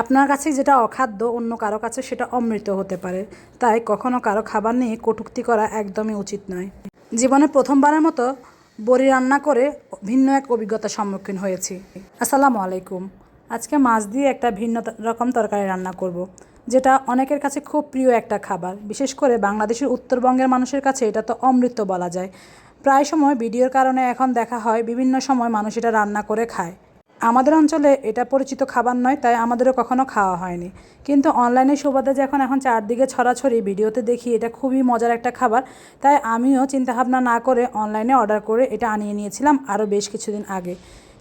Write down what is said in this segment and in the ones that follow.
আপনার কাছে যেটা অখাদ্য, অন্য কারও কাছে সেটা অমৃত হতে পারে। তাই কখনো কারও খাবার নিয়ে কটূক্তি করা একদমই উচিত নয়। জীবনে প্রথমবারের মতো বড়ি রান্না করে ভিন্ন এক অভিজ্ঞতার সম্মুখীন হয়েছি। আসসালামু আলাইকুম। আজকে মাছ দিয়ে একটা ভিন্ন রকম তরকারি রান্না করব। যেটা অনেকের কাছে খুব প্রিয় একটা খাবার। বিশেষ করে বাংলাদেশের উত্তরবঙ্গের মানুষের কাছে এটা তো অমৃত বলা যায়। প্রায় সময় ভিডিওর কারণে এখন দেখা হয় বিভিন্ন সময় মানুষ এটা রান্না করে খায়। আমাদের অঞ্চলে এটা পরিচিত খাবার নয়, তাই আমাদেরও কখনো খাওয়া হয়নি। কিন্তু অনলাইনে সুবাদে যখন এখন চারদিকে ছড়াছড়ি, ভিডিওতে দেখি এটা খুবই মজার একটা খাবার। তাই আমিও চিন্তাভাবনা না করে অনলাইনে অর্ডার করে এটা আনিয়ে নিয়েছিলাম আরও বেশ কিছুদিন আগে।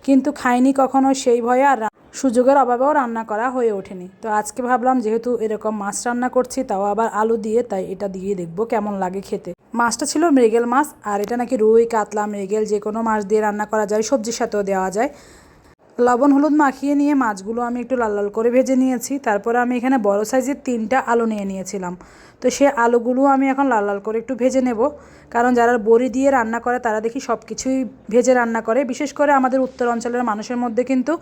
কিন্তু খাইনি কখনো সেই ভয়ে আর সুযোগের অভাবেও রান্না করা হয়ে ওঠেনি। তো আজকে ভাবলাম, যেহেতু এরকম মাছ রান্না করছি, তাও আবার আলু দিয়ে, তাই এটা দিয়ে দেখব কেমন লাগে খেতে। মাছটা ছিল মৃগেল মাছ, আর এটা নাকি রুই, কাতলা মৃগেল যে কোনো মাছ দিয়ে রান্না করা যায়, সবজির সাথেও দেওয়া যায়। লবণ, হলুদ মাখিয়ে নিয়ে মাছগুলো আমি একটু লাল লাল করে ভেজে নিয়েছি। তারপরে আমি এখানে বড় সাইজের তিনটা আলু নিয়ে নিয়েছিলাম। তো সে আলুগুলো আমি এখন লাল লাল করে একটু ভেজে নেব। কারণ যারা বড়ি দিয়ে রান্না করে, তারা দেখি সব কিছুই ভেজে রান্না করে। বিশেষ করে আমাদের উত্তর অঞ্চলের মানুষের মধ্যে কিন্তু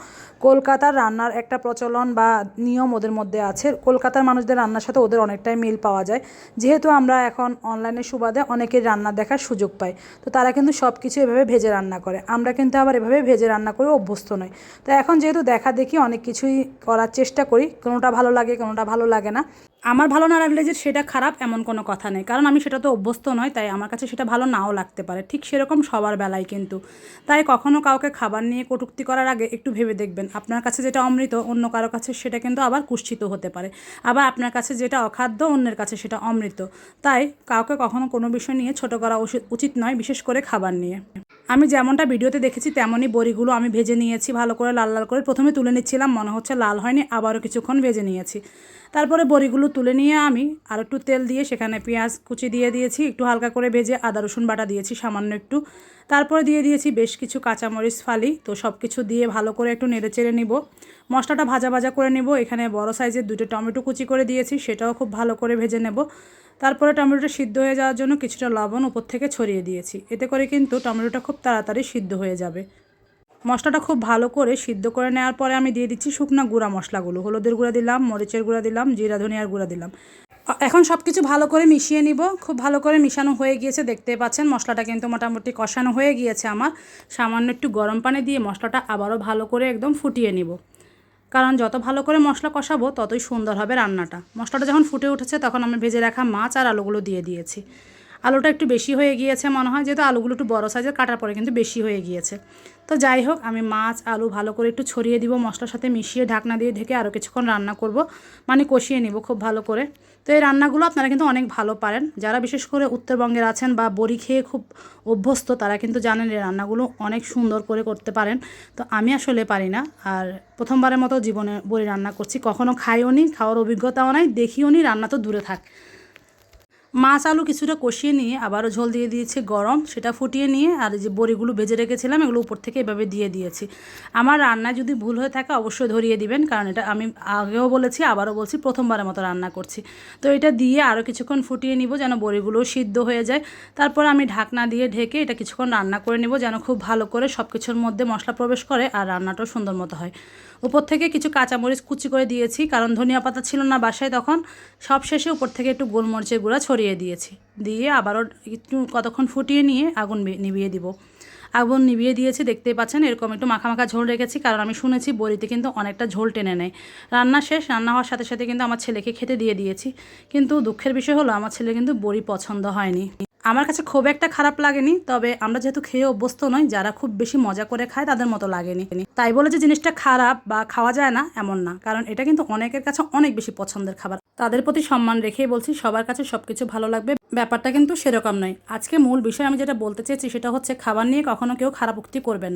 কলকাতার রান্নার একটা প্রচলন বা নিয়ম ওদের মধ্যে আছে। কলকাতার মানুষদের রান্নার সাথে ওদের অনেকটাই মিল পাওয়া যায়। যেহেতু আমরা এখন অনলাইনের সুবাদে অনেকের রান্না দেখার সুযোগ পাই। তো তারা কিন্তু সব কিছু এভাবে ভেজে রান্না করে। আমরা কিন্তু আবার এভাবে ভেজে রান্না করে অভ্যস্ত নই। তো এখন যেহেতু দেখা দেখি অনেক কিছুই করার চেষ্টা করি, কোনোটা ভালো লাগে, কোনোটা ভালো লাগে না। আমার ভালো না লাগলে যে সেটা খারাপ এমন কোনো কথা নেই। কারণ আমি সেটা তো অভ্যস্ত নয়, তাই আমার কাছে সেটা ভালো নাও লাগতে পারে। ঠিক সেরকম সবার বেলায় কিন্তু। তাই কখনো কাউকে খাবার নিয়ে কটূক্তি করার আগে একটু ভেবে দেখবেন। আপনার কাছে যেটা অমৃত, অন্য কারও কাছে সেটা কিন্তু আবার কুষ্ঠিত হতে পারে। আবার আপনার কাছে যেটা অখাদ্য, অন্যের কাছে সেটা অমৃত। তাই কাউকে কখনো কোনো বিষয় নিয়ে ছোট করা উচিত নয়, বিশেষ করে খাবার নিয়ে। আমি যেমনটা ভিডিওতে দেখেছি, তেমনই বড়িগুলো আমি ভেজে নিয়েছি ভালো করে লাল লাল করে প্রথমে তুলে নিচ্ছিলাম, মনে হচ্ছে লাল হয়নি, আবারও কিছুক্ষণ ভেজে নিয়েছি। তারপরে বড়িগুলো তুলে নিয়ে আমি আর একটু তেল দিয়ে সেখানে পেঁয়াজ কুচি দিয়ে দিয়েছি, একটু হালকা করে ভেজে আদা, রসুন বাটা দিয়েছি সামান্য একটু। তারপরে দিয়ে দিয়েছি বেশ কিছু কাঁচামরিচ, ফালি, তো সব কিছু দিয়ে ভালো করে একটু নেড়ে চেড়ে নিব। মশলাটা ভাজা ভাজা করে নিব, এখানে বড় সাইজের দুটো টমেটো কুচি করে দিয়েছি, সেটাও খুব ভালো করে ভেজে নেব। তারপরে টমেটোটা সিদ্ধ হয়ে যাওয়ার জন্য কিছুটা লবণ উপর থেকে ছড়িয়ে দিয়েছি, এতে করে কিন্তু টমেটোটা খুব তাড়াতাড়ি সিদ্ধ হয়ে যাবে। মশলাটা খুব ভালো করে সিদ্ধ করে নেওয়ার পরে আমি দিয়ে দিচ্ছি শুকনো গুঁড়া মশলাগুলো। হলুদের গুঁড়া দিলাম, মরিচের গুঁড়া দিলাম, জিরা, ধনিয়ার গুঁড়া দিলাম। এখন সব কিছু ভালো করে মিশিয়ে নিব। খুব ভালো করে মিশানো হয়ে গিয়েছে, দেখতে পাচ্ছেন। মশলাটা কিন্তু মোটামুটি কষানো হয়ে গিয়েছে আমার। সামান্য একটু গরম পানি দিয়ে মশলাটা আবারও ভালো করে একদম ফুটিয়ে নিব। কারণ যত ভালো করে মশলা কষাবো, ততই সুন্দর হবে রান্নাটা। মশলাটা যখন ফুটে উঠেছে, তখন আমি ভেজে রাখা মাছ আর আলুগুলো দিয়ে দিয়েছি। আলুটা একটু বেশি হয়ে গিয়েছে মনে হয়, যেহেতু আলুগুলো একটু বড় সাইজের কাটার পরে কিন্তু বেশি হয়ে গিয়েছে। তো যাই হোক, আমি মাছ, আলু ভালো করে একটু ছড়িয়ে দিব, মশলার সাথে মিশিয়ে ঢাকনা দিয়ে ঢেকে আরও কিছুক্ষণ রান্না করব মানে কষিয়ে নিব খুব ভালো করে। তো এই রান্নাগুলো আপনারা কিন্তু অনেক ভালো পারেন। যারা বিশেষ করে উত্তরবঙ্গের আছেন বা বড়ি খেয়ে খুব অভ্যস্ত, তারা কিন্তু জানেন এই রান্নাগুলো অনেক সুন্দর করে করতে পারেন। তো আমি আসলে পারি না। আর প্রথমবারের মতো জীবনে বড়ি রান্না করছি কখনও খাইও নি খাওয়ার অভিজ্ঞতাও নাই দেখিও নি রান্না তো দূরে থাক। মাছ আলু কিছুটা কষিয়ে নিয়ে আবারও ঝোল দিয়ে দিয়েছি গরম, সেটা ফুটিয়ে নিয়ে আর যে বড়িগুলো ভেজে রেখেছিলাম, এগুলো উপর থেকে এভাবে দিয়ে দিয়েছি। আমার রান্না যদি ভুল হয়ে থাকে অবশ্যই ধরিয়ে দিবেন, কারণ এটা আমি আগেও বলেছি, আবারও বলছি, প্রথমবারের মতো রান্না করছি। তো এটা দিয়ে আরও কিছুক্ষণ ফুটিয়ে নিব যেন বড়িগুলো সিদ্ধ হয়ে যায়। তারপর আমি ঢাকনা দিয়ে ঢেকে এটা কিছুক্ষণ রান্না করে নিব যেন খুব ভালো করে সব কিছুর মধ্যে মশলা প্রবেশ করে আর রান্নাটাও সুন্দর মতো হয়। উপর থেকে কিছু কাঁচামরিচ কুচি করে দিয়েছি, কারণ ধনিয়া পাতা ছিল না বাসায় তখন। সব শেষে উপর থেকে একটু গোলমরিচের গুঁড়া ছড়িয়ে দিয়েছি। দিয়ে আবারও একটু কতক্ষণ ফুটিয়ে নিয়ে আগুন নিভিয়ে দিব। আগুন নিভিয়ে দিয়েছি, দেখতেই পাচ্ছেন এরকম একটু মাখা মাখা ঝোল রেখেছি, কারণ আমি শুনেছি বড়িতে কিন্তু অনেকটা ঝোল টেনে নেয়। রান্না শেষ, রান্না হওয়ার সাথে সাথে কিন্তু আমার ছেলেকে খেতে দিয়ে দিয়েছি। কিন্তু দুঃখের বিষয় হলো, আমার ছেলে কিন্তু বড়ি পছন্দ হয়নি। আমার কাছে খুব একটা খারাপ লাগেনি, তবে আমরা যেহেতু খেয়ে অভ্যস্ত নই, যারা খুব বেশি মজা করে খায় তাদের মতো লাগেনি। তাই বলে যে জিনিসটা খারাপ বা খাওয়া যায় না, এমন না, কারণ এটা কিন্তু অনেকের কাছে অনেক বেশি পছন্দের খাবার। তাদের প্রতি সম্মান রেখেই বলছি, সবার কাছে সব কিছু ভালো লাগবে, ব্যাপারটা কিন্তু সেরকম নয়। আজকে মূল বিষয় আমি যেটা বলতে চেয়েছি, সেটা হচ্ছে খাবার নিয়ে কখনো কেউ খারাপ উক্তি করবেন না।